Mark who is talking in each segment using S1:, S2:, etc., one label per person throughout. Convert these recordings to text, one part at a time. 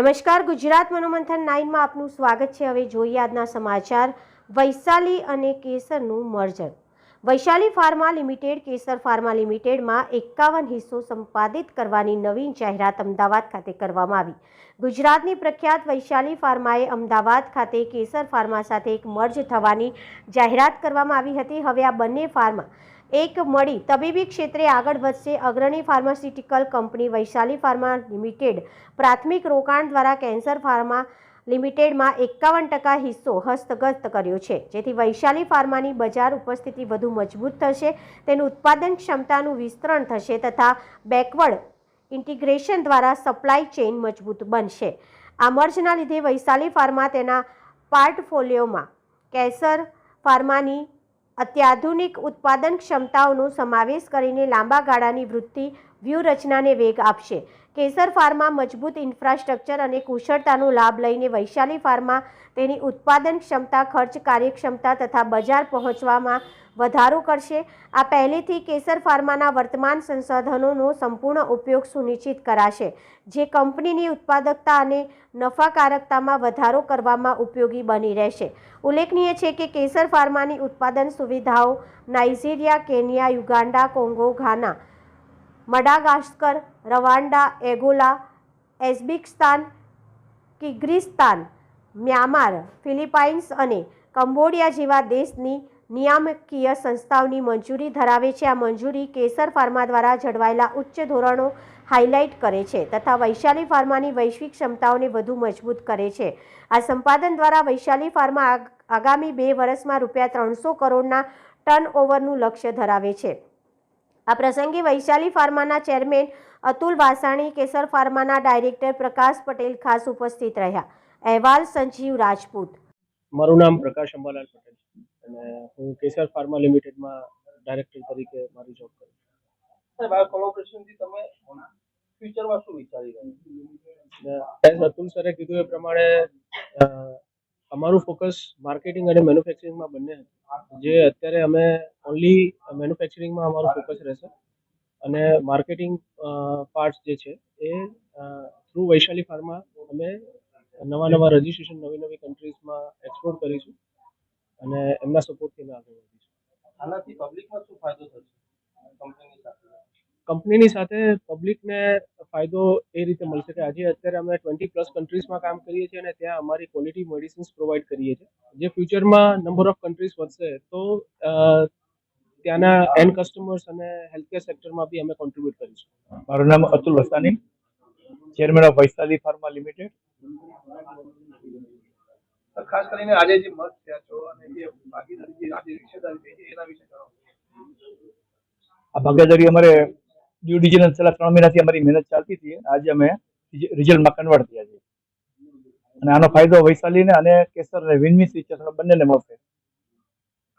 S1: નમસ્કાર, ગુજરાત મનોમંથન નાઇનમાં આપનું સ્વાગત છે. હવે જોઈએ આજના સમાચાર. વૈશાલી અને કેસરનું merger. Vaishali pharma limited, Kesar pharma લિમિટેડમાં એકાવન હિસ્સો સંપાદિત કરવાની નવીન જાહેરાત અમદાવાદ ખાતે કરવામાં આવી. ગુજરાતની પ્રખ્યાત વૈશાલી ફાર્માએ અમદાવાદ ખાતે કેસર ફાર્મા સાથે એક મર્જ થવાની જાહેરાત કરવામાં આવી હતી. હવે આ બંને ફાર્મા એક મળી. તબીબી ક્ષેત્રે આગળ વધશે અગ્રણી pharmaceutical company Vaishali pharma limited. પ્રાથમિક રોકાણ દ્વારા કેન્સર ફાર્મા લિમિટેડમાં એકાવન ટકા હિસ્સો હસ્તગત કર્યો છે. જેથી વૈશાલી ફાર્માની બજાર ઉપસ્થિતિ વધુ મજબૂત થશે. તેનું ઉત્પાદન ક્ષમતાનું વિસ્તરણ થશે તથા બેકવર્ડ ઇન્ટિગ્રેશન દ્વારા સપ્લાય ચેઇન મજબૂત બનશે. આ મર્જના લીધે વૈશાલી ફાર્મા તેના પાર્ટફોલિયોમાં કેસર ફાર્માની અત્યાધુનિક ઉત્પાદન ક્ષમતાઓનો સમાવેશ કરીને લાંબા ગાળાની વૃદ્ધિ વ્યૂહરચનાને વેગ આપશે. કેસર ફાર્મા મજબૂત ઇન્ફ્રાસ્ટ્રક્ચર અને કુશળતાનો લાભ લઈને વૈશાલી ફાર્મા તેની ઉત્પાદન ક્ષમતા, ખર્ચ, કાર્યક્ષમતા તથા બજાર પહોંચવામાં વધારો કરશે. આ પહેલેથી કેસર ફાર્માના વર્તમાન સંસાધનોનો સંપૂર્ણ ઉપયોગ સુનિશ્ચિત કરાશે, જે કંપનીની ઉત્પાદકતા અને નફાકારકતામાં વધારો કરવામાં ઉપયોગી બની રહેશે. ઉલ્લેખનીય છે કે કેસર ફાર્માની ઉત્પાદન સુવિધાઓ Nigeria, Kenya, Uganda, Congo, Ghana Madagascar Rwanda Angola Uzbekistan Kyrgyzstan Myanmar Philippines અને કંબોડિયા જેવા દેશની નિયામકીય સંસ્થાઓની મંજૂરી ધરાવે છે આ મંજૂરી કેસર ફાર્મા દ્વારા જળવાયેલા ઉચ્ચ ધોરણો હાઇલાઇટ કરે છે તથા વૈશાલી ફાર્માની વૈશ્વિક ક્ષમતાઓને વધુ મજબૂત કરે છે આ સંપાદન દ્વારા વૈશાલી ફાર્મા આગ- આગામી બે વર્ષમાં રૂપિયા ત્રણસો કરોડના ટર્ન ઓવરનું લક્ષ્ય ધરાવે છે આ પ્રસંગે વૈશાલી ફાર્માના ચેરમેન અતુલ વાસાણી કેસર ફાર્માના ડાયરેક્ટર પ્રકાશ પટેલ ખાસ ઉપસ્થિત રહ્યા. અહેવાલ સંજીવ રાજપૂત.
S2: મારું નામ પ્રકાશ અંબાલાલ પટેલ અને હું કેસર ફાર્મા લિમિટેડમાં ડાયરેક્ટર તરીકે મારી જોબ કરું છું.
S3: સાહેબ આ કોલોબરેશનથી તમે ફ્યુચરમાં શું વિચારી રહ્યા છો?
S2: અતુલ સરે કીધું એ પ્રમાણે અમારું ફોકસ માર્કેટિંગ અને મેન્યુફેક્ચરિંગમાં બંને હતું. જે અત્યારે અમે ઓનલી મેન્યુફેક્ચરિંગમાં અમારું ફોકસ રહેશે. અને માર્કેટિંગ પાર્ટ્સ જે છે એ થ્રુ વૈશાલી ફાર્મા અમે નવા નવા રજિસ્ટ્રેશન નવી નવી કન્ટ્રીઝમાં એક્સપ્લોર કરીશું. અને એમના સપોર્ટથી અમે આગળ વધીશું.
S3: આનાથી પબ્લિકમાં શું ફાયદો થશે? કંપનીની સાથે?
S2: કંપનીની સાથે પબ્લિકને ફાયદો એ રીતે મળશે કે આજે અત્યારે અમે ટ્વેન્ટી પ્લસ કન્ટ્રીઝમાં કામ કરીએ છીએ અને ત્યાં અમારી ક્વોલિટી મેડિસિન્સ પ્રોવાઈડ કરીએ છીએ. જે ફ્યુચરમાં નંબર ઓફ કન્ટ્રીઝ વધશે તો ત્યાંના એન્ડ કસ્ટમર્સ અને હેલ્થકેર સેક્ટરમાં બી અમે કોન્ટ્રીબ્યુટ કરીશું.
S4: મારું નામ Atul Vasani chairman of Vaishali pharma limited
S3: ખાસ કરીને આજે જે મત થયા છો અને જે ભાગીદારી જે આજે રિક્ષેદારી થઈ છે એના વિશે જણાવો.
S4: આ ભાગીદારી અમારે ડ્યુ ડિલિજન્સ છેલ્લા ત્રણ મહિનાથી અમારી મહેનત ચાલતી હતી આજે અમે રિઝલ્ટમાં કન્વર્ટ થયા છીએ. અને આનો ફાયદો વૈશાલીને અને કેસરને વિનમી સિચ્યુએશન બંનેને મળશે.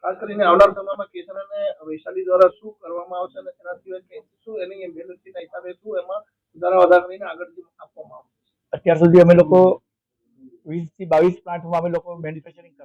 S3: ખાસ કરીને આવનાર સમયમાં કેસર અને વૈશાલી દ્વારા શું કરવામાં આવશે અને એના સિવાય શું એની બેલેન્સના હિસાબે શું એમાં સુધારા વધારા કરીને આગળ આપવામાં આવશે?
S4: અત્યાર સુધી અમે લોકો વીસથી બાવીસ પ્લાન્ટમાં અમે લોકો મેન્યુફેક્ચરિંગ